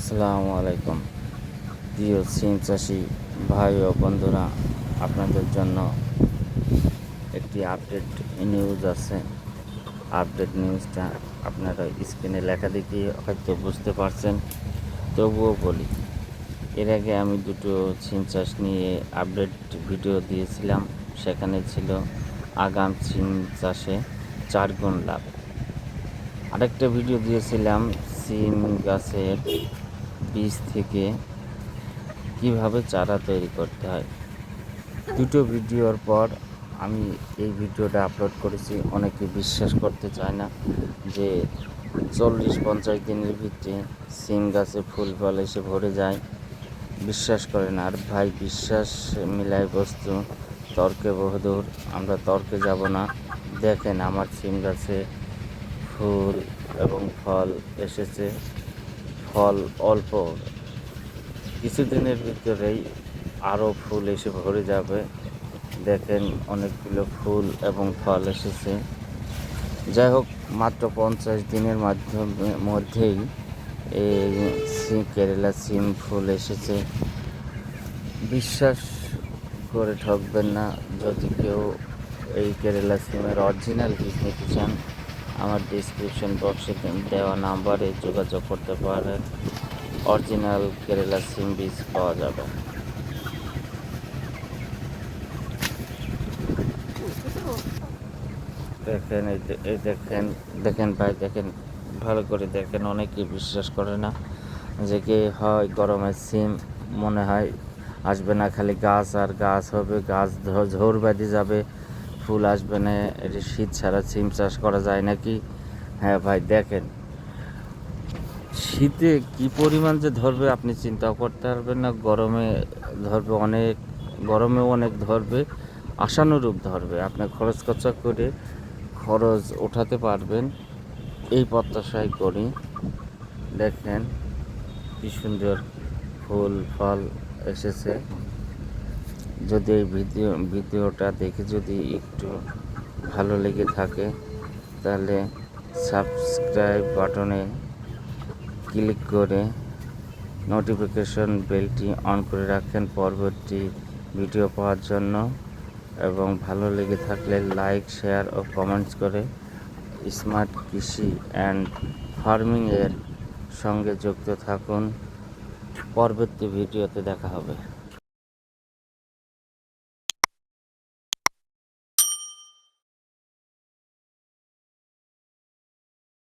আসসালামু আলাইকুম। প্রিয় সিম চাষি ভাই ও বন্ধুরা, আপনাদের জন্য একটি আপডেট নিউজ আছে। আপডেট নিউজটা আপনারা স্ক্রিনে লেখা দেখে হয়তো বুঝতে পারছেন, তবুও বলি। এর আগে আমি দুটো সিম চাষ নিয়ে আপডেট ভিডিও দিয়েছিলাম। সেখানে ছিল আগাম সিম চাষে চার গুণ লাভ। আরেকটা ভিডিও দিয়েছিলাম সিম গাছের বীজ থেকে কীভাবে চারা তৈরি করতে হয়? দুটো ভিডিওর পর আমি এই ভিডিওটা আপলোড করেছি। অনেকে বিশ্বাস করতে চায় না যে চল্লিশ পঞ্চাশ দিনের ভিতরে সিম গাছে ফুল ফল এসে ভরে যায়। বিশ্বাস করে না আর ভাই বিশ্বাস মিলায় বস্তু, তর্কে বহুদূর আমরা তর্কে যাব না। দেখেন আমার সিম গাছে ফুল এবং ফল এসেছে। ফল অল্প। কিছুদিনের ভিতরেই আরও ফুল এসে ভরে যাবে। দেখেন, অনেকগুলো ফুল এবং ফল এসেছে। যাই হোক, মাত্র পঞ্চাশ দিনের মাধ্যমে, মধ্যেই এই কেরালা সিম ফুল এসেছে। বিশ্বাস করে ঠকবেন না, যদি কেউ এই কেরালা সিমের অরিজিনাল বীজ নিতে চান আমার ডিসক্রিপশন বক্সে দেওয়া নাম্বারে যোগাযোগ করতে পারেন অরিজিনাল কেরালা সিম বীজ পাওয়া যাবে। দেখেন, এই দেখেন দেখেন ভাই, দেখেন, ভালো করে দেখেন, অনেকেই বিশ্বাস করে না যে কি হয় গরমের সিম মনে হয় আসবে না, খালি গাছ আর গাছ হবে, গাছ ঝোর বাঁধে যাবে। ফুল আসবে না এটা শীত ছাড়া সিম চাষ করা যায় নাকি? হ্যাঁ ভাই, দেখেন। শীতে কি পরিমাণ যে ধরবে আপনি চিন্তা করতে পারবেন না, গরমে ধরবে অনেক, গরমেও অনেক ধরবে, আশানুরূপ ধরবে। আপনি খরচ খরচা করে খরচ ওঠাতে পারবেন, এই প্রত্যাশাই করি। দেখেন কি সুন্দর ফুল, ফল এসেছে। যদি এই ভিডিও, ভিডিওটা দেখে যদি একটু ভালো লেগে থাকে, তাহলে সাবস্ক্রাইব বাটনে ক্লিক করে নোটিফিকেশন বেলটি অন করে রাখেন পরবর্তী ভিডিও পাওয়ার জন্য। এবং ভালো লেগে থাকলে লাইক শেয়ার ও কমেন্টস করে স্মার্ট কৃষি অ্যান্ড ফার্মিংয়ের সঙ্গে যুক্ত থাকুন। পরবর্তী ভিডিওতে দেখা হবে।